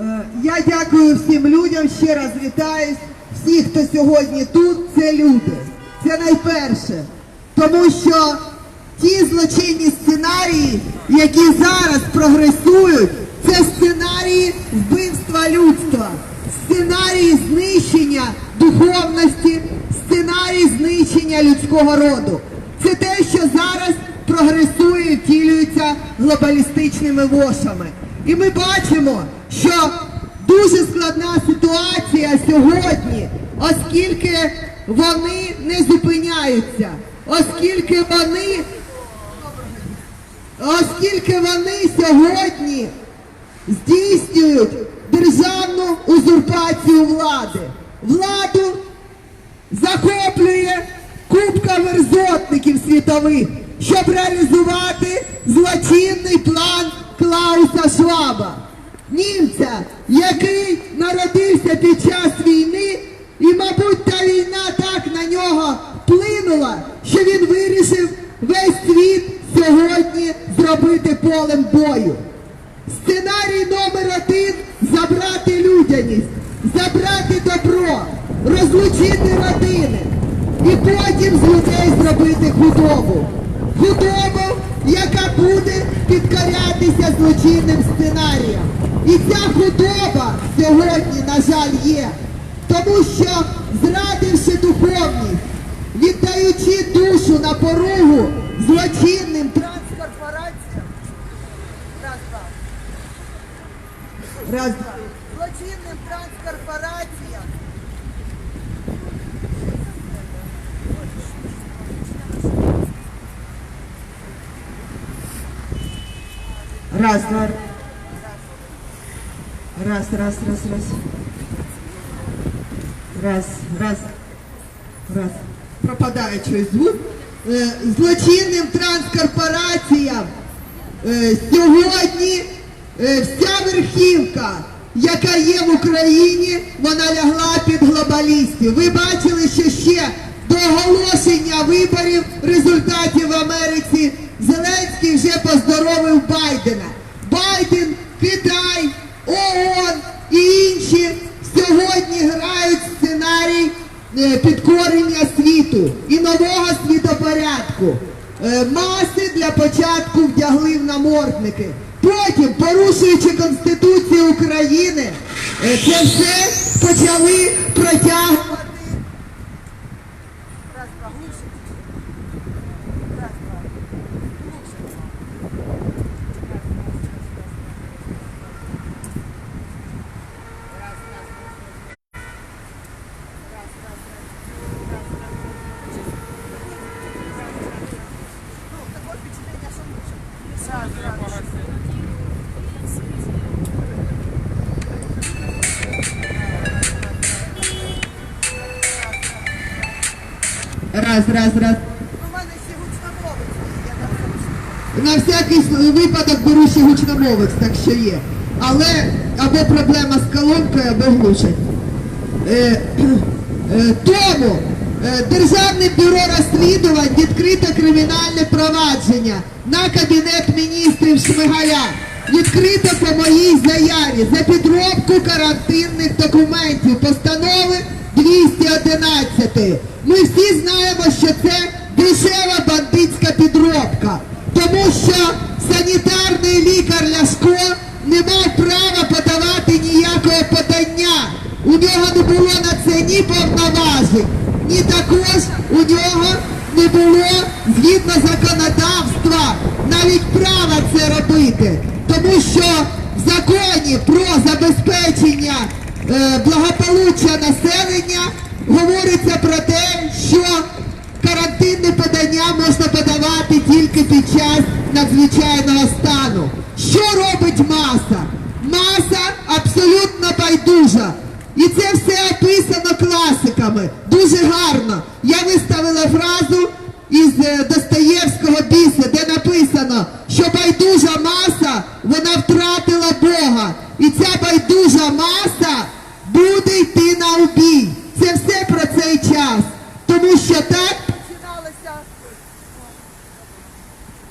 Е, Я дякую всім людям, ще раз вітаюсь. Всі, хто сьогодні тут, це люди. Це найперше. Тому що ті злочинні сценарії, які зараз прогресують, це сценарії вбивства людства, сценарії знищення духовності, сценарії знищення людського роду. Це те, що зараз прогресує втілюється глобалістичними вошами. І ми бачимо, що дуже складна ситуація сьогодні, оскільки вони не зупиняються, оскільки вони, оскільки вони сьогодні здійснюють державну узурпацію влади. Владу захоплює купка мерзотників світових, щоб реалізувати злочинний план Клауса Шваба, німця, який народився під час війни, і, мабуть, та війна так на нього вплинула, що він вирішив весь світ сьогодні зробити полем бою. Сценарій номер один забрати людяність, забрати добро, розлучити родини і потім з людей зробити худобу. Худобу, яка буде підкорятися злочинним сценаріям. І ця худоба сьогодні, на жаль, є. Тому що, зрадивши духовність, віддаючи душу на поругу злочинним транскорпораціям, раз, два. Раз, два. Злочинним транскорпораціям. Раз, два. Раз, раз, раз, раз. Раз, раз, раз. Пропадає щось звук. Е, Злочинним транскорпораціям Е, сьогодні е, вся верхівка, яка є в Україні, вона лягла під глобалістів. Ви бачили, що ще до оголошення виборів результатів в Америці Зеленський вже поздоровив Байдена. Байден, Китай, ООН і інші сьогодні грають сценарій е, підкорення світу і нового світопорядку. Е, Маси для початку вдягли в намордники. Потім, порушуючи Конституцію України, е, це все почали протягувати. Раз, раз, раз. На всякий випадок беру ще гучномовець, так що є. Але або проблема з колонкою, або глушать. Е, е, тому е, Державне бюро розслідувань відкрито кримінальне провадження на Кабінет міністрів Шмигаля. Відкрито по моїй заяві за підробку карантинних документів постанови 211. Ми всі знаємо, що це дешева бандитська підробка, тому що санітарний лікар Ляшко не мав права подавати ніякого подання. У нього не було на це ні повноважень, ні також у нього не було згідно законодавства навіть права це робити. Тому що в законі про забезпечення благополуччя населення говориться про те, що карантинне подання можна подавати тільки під час надзвичайного стану. Що робить маса? Маса абсолютно байдужа. І це все описано класиками. Дуже гарно. Я виставила фразу із е, Достоєвського біса, де написано, що байдужа маса вона втратила Бога. І ця байдужа маса буде йти на убій. Це все про цей час. Тому що так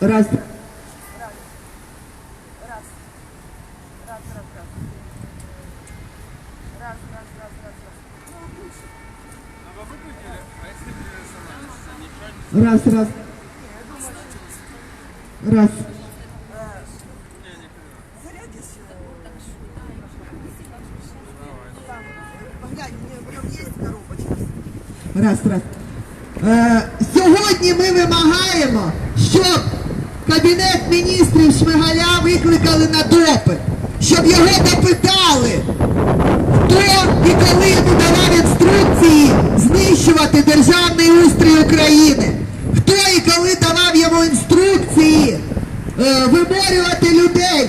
Раз. Раз, раз, раз. Раз, раз, раз, Раз. Раз, раз. Раз. Раз, раз. Е, сьогодні ми вимагаємо, щоб Кабінет міністрів Шмигаля викликали на допит, щоб його допитали, хто і коли йому давав інструкції знищувати державний устрій України, хто і коли давав йому інструкції е, виморювати людей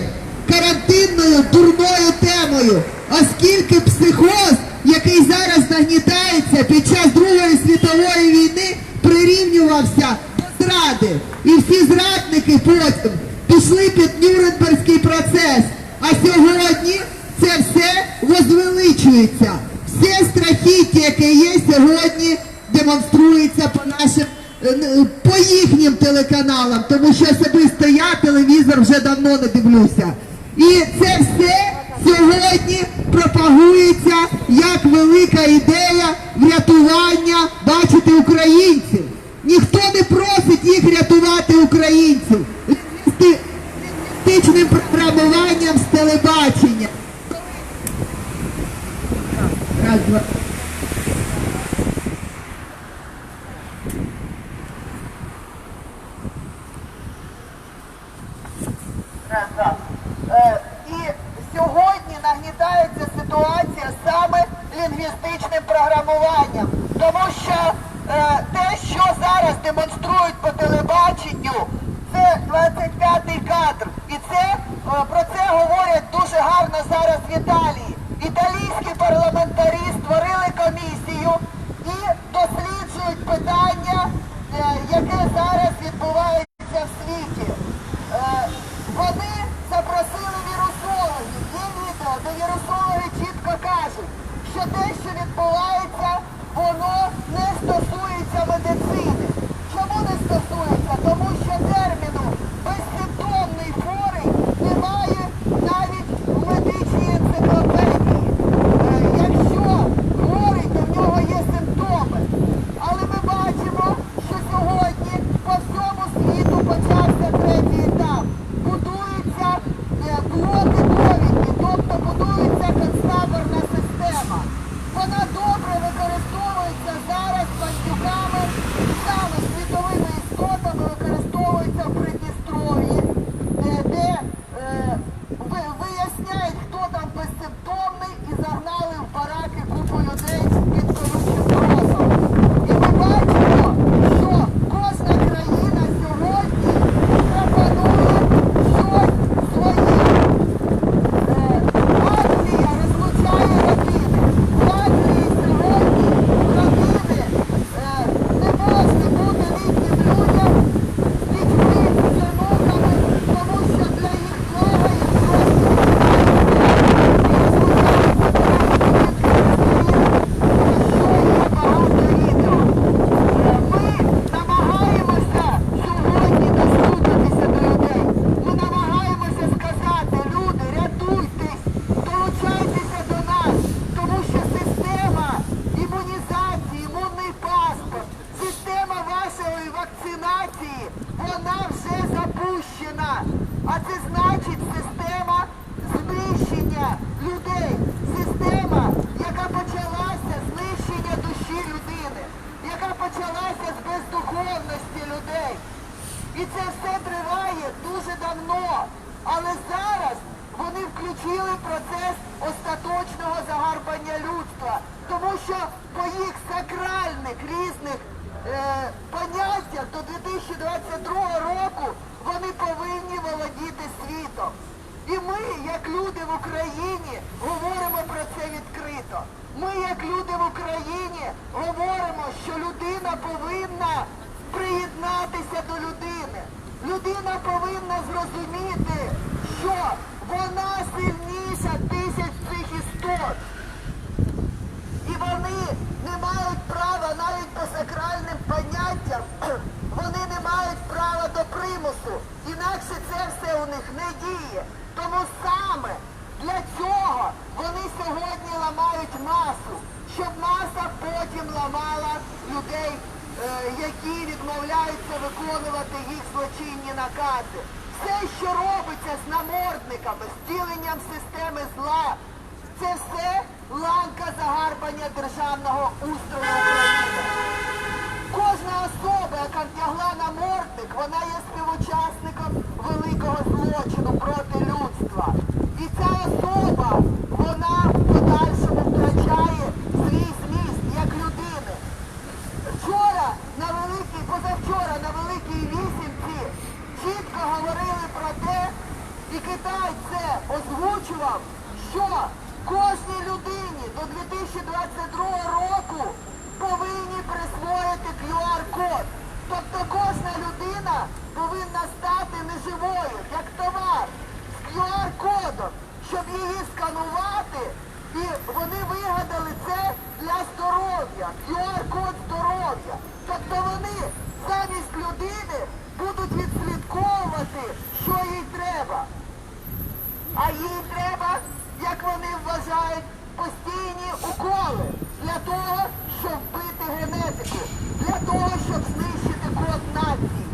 карантинною дурною темою, оскільки психоз, який зараз нагнітається під час Другої світової війни, прирівнювався до зради. І всі зрадники потім пішли під Нюрнберзький процес. А сьогодні це все возвеличується. Все страхіття, яке є сьогодні, демонструється по нашим е, по їхнім телеканалам, тому що особисто я телевізор вже давно не дивлюся. І це все сьогодні пропагується як велика ідея врятування, бачити українців. Ніхто не просить їх рятувати українців Лінгвісти- лінгвістичним програмуванням з телебачення. Раз, два. Раз, два. Е, і сьогодні ситуація саме лінгвістичним програмуванням, тому що е, те, що зараз демонструють по телебаченню, це 25-й кадр. І це е, про це говорять дуже гарно зараз в Італії. Італійські парламентарі створили комісію і досліджують питання, е, яке зараз відбувається в Україні, говоримо про це відкрито. Ми, як люди в Україні, говоримо, що людина повинна приєднатися до людини. Людина повинна зрозуміти, що вона сильніша тисяч цих істот. І вони не мають права навіть по сакральним поняттям, вони не мають права до примусу. Інакше це все у них не діє. Тому потім ламала людей, е, які відмовляються виконувати їх злочинні накази. Все, що робиться з намордниками, з діленням системи зла, це все ланка загарбання державного устрою Кожна особа, яка втягла намордник, вона є співучасником великого злочину проти людства. І ця особа... говорили про те, і Китай це озвучував, що кожній людині до 2022 року повинні присвоїти QR-код. Тобто кожна людина повинна стати неживою, як товар, з QR-кодом, щоб її сканувати. І вони вигадали це для здоров'я, QR-код здоров'я. Тобто вони замість людини будуть від сковати, що їй треба. А їй треба, як вони вважають, постійні уколи для того, щоб вбити генетику, для того, щоб знищити код нації.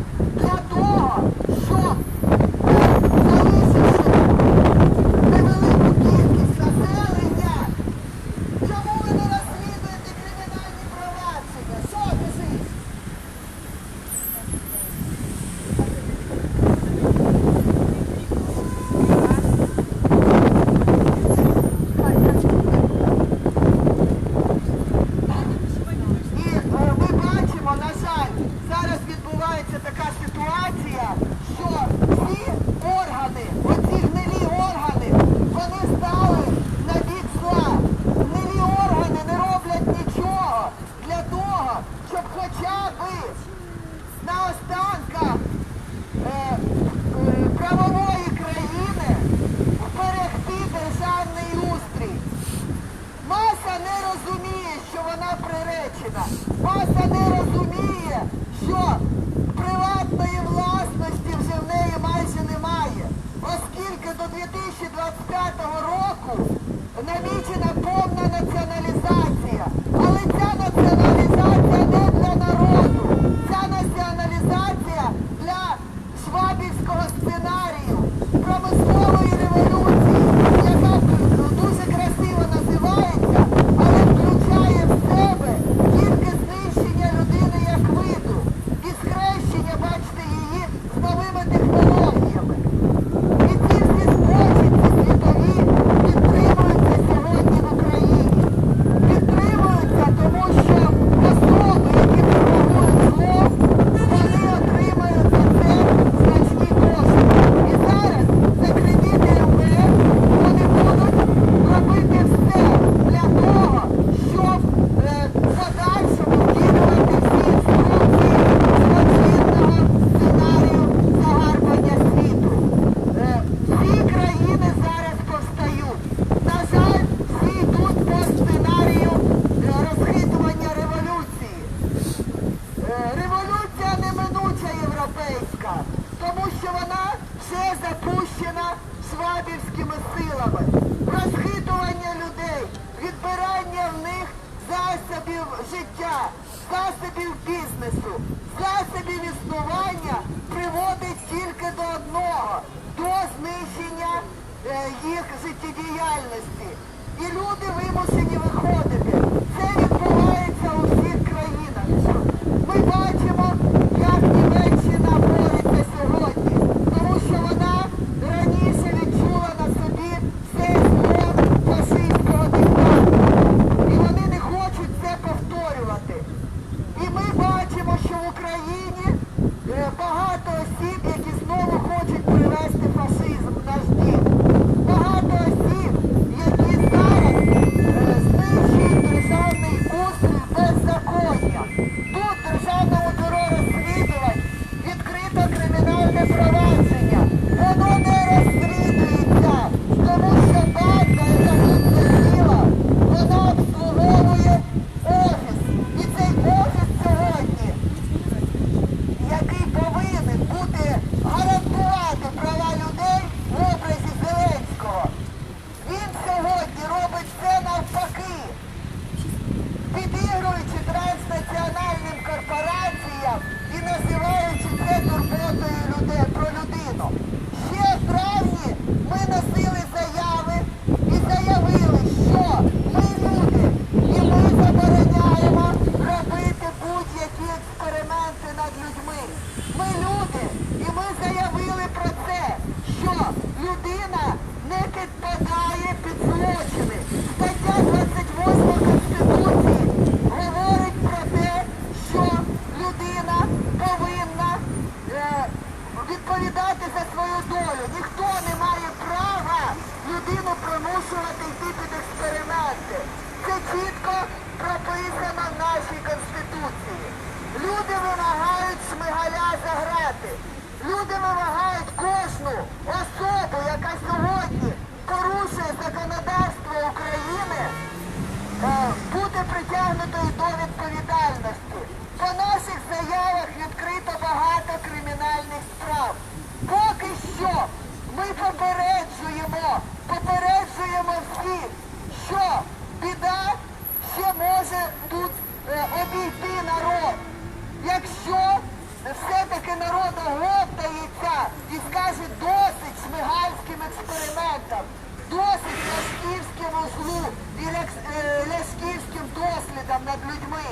Ляшківським дослідам над людьми.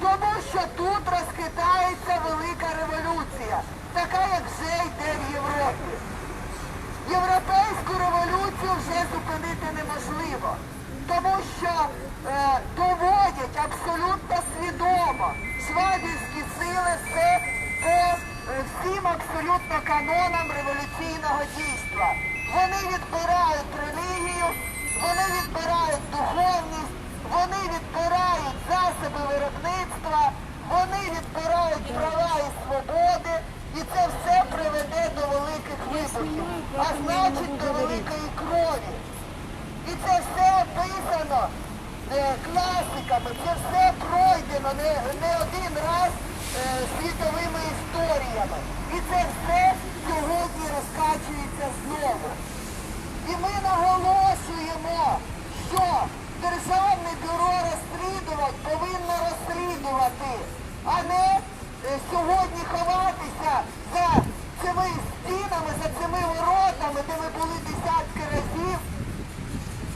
Тому що тут розхитається велика революція, така як вже йде в Європі. Європейську революцію вже зупинити неможливо, тому що е, доводять абсолютно свідомо швабівські сили все по е, всім абсолютно канонам революційного дійства. Вони відбирають релігію, вони відбирають духовність, вони відбирають засоби виробництва, вони відбирають права і свободи, і це все приведе до великих вибухів, а значить до великої крові. І це все описано е, класиками, це все пройдено не, не один раз е, світовими історіями. І це все сьогодні розкачується знову. І ми наголошуємо, що Державне бюро розслідувань повинно розслідувати, а не е, сьогодні ховатися за цими стінами, за цими воротами, де ми були десятки разів.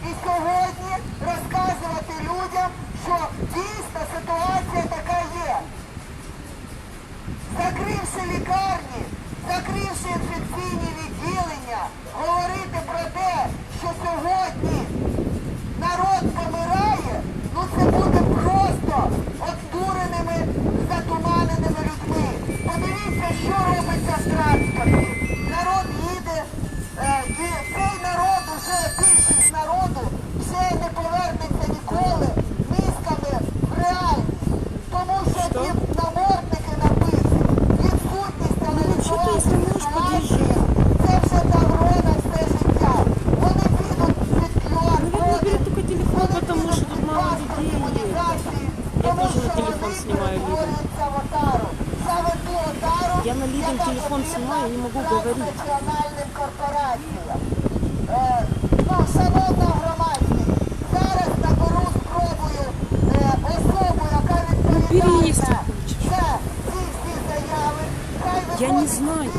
І сьогодні розказувати людям, що дійсно ситуація така є. Закривши лікарні, закривши інфекційні відділення, говорити про те, що сьогодні народ помирає, ну це буде просто обдуреними, затуманеними людьми. Подивіться, що робиться в транспорті. Народ їде, е, і цей народ, уже більшість народу, вже не повернеться ніколи мізками в реальність. Тому що ті намордники написані, відсутність аналізувати ситуацію, це вже тавро на все життя. Вони підуть під QR-коди, берет только телефон, вони потому підуть что тут під мало паспорт людей імунізації, Я тому тоже на що телефон вони снимаю видео. перетворюються в отару. Саме ту отару, Я на левом яка телефон потрібна снимаю, я не могу говорить. транснаціональним корпораціям. Е, ну, шановна громадськість, зараз наберу спробую е, особу, яка відповідає Бери, если за хочешь. ці всі заяви. Хай Ні,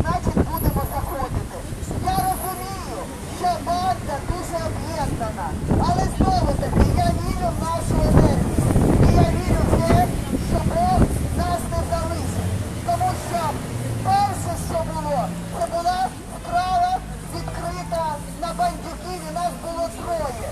значить будемо заходити. Я розумію, що банда дуже об'єднана, але знову таки я вірю в нашу енергію. І я вірю в те, що Бог нас не залишить. Тому що перше, що було, це була справа відкрита на бандюків, і нас було троє.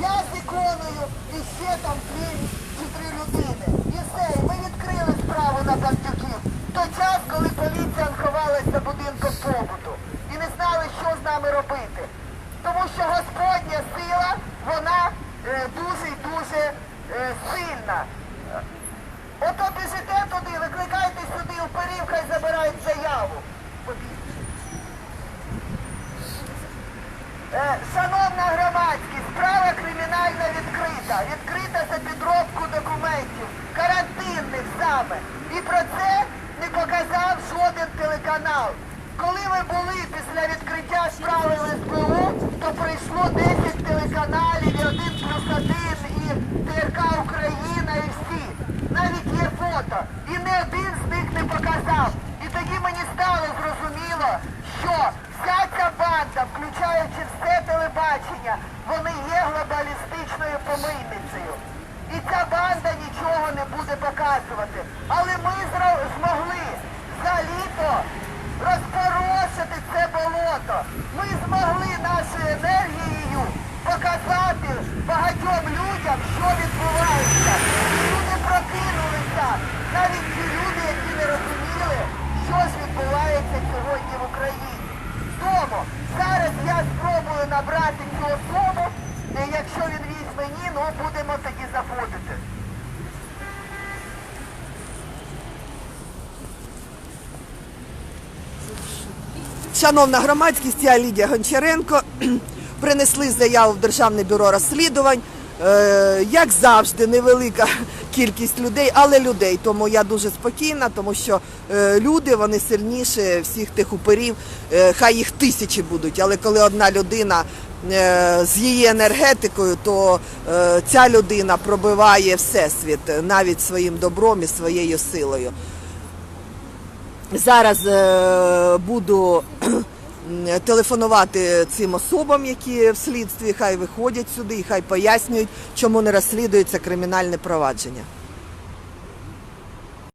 Я з іконою і ще там дві чи три людини. І все, і ми відкрили справу на бандюків. В той час, коли поліція ховалась за будинком побуту і не знали, що з нами робити. Тому що Господня сила, вона е, дуже і дуже е, сильна. Ото біжите туди, викликайте сюди уперів, хай забирають заяву. Е, Шановна громадськість, справа кримінальна відкрита. Відкрита за підробку документів, карантинних саме. І про це не показав жоден телеканал. Коли ви були після відкриття справи в СБУ, то прийшло 10 телеканалів, і 1 плюс один, і ТРК Україна, і всі. Навіть є фото. І не один з них не показав. І тоді мені стало зрозуміло, що вся ця банда, включаючи все телебачення, вони є глобалістичною помийницею. І ця банда нічого не буде показувати. Але ми зро- змогли за літо розпорошити це болото. Ми змогли нашою енергією показати багатьом людям, що відбувається. Люди прокинулися, навіть ті люди, які не розуміли, що ж відбувається сьогодні в Україні. Тому зараз я спробую набрати цю особу. Е, Якщо він візьме ні, ну будемо тоді заходити. Шановна громадськість, я Лідія Гончаренко. Принесли заяву в Державне бюро розслідувань. Е, Як завжди, невелика кількість людей, але людей. Тому я дуже спокійна, тому що е, люди вони сильніші всіх тих уперів. Е, Хай їх тисячі будуть, але коли одна людина з її енергетикою, то ця людина пробиває всесвіт навіть своїм добром і своєю силою. Зараз е, буду телефонувати цим особам, які в слідстві, хай виходять сюди і хай пояснюють, чому не розслідується кримінальне провадження.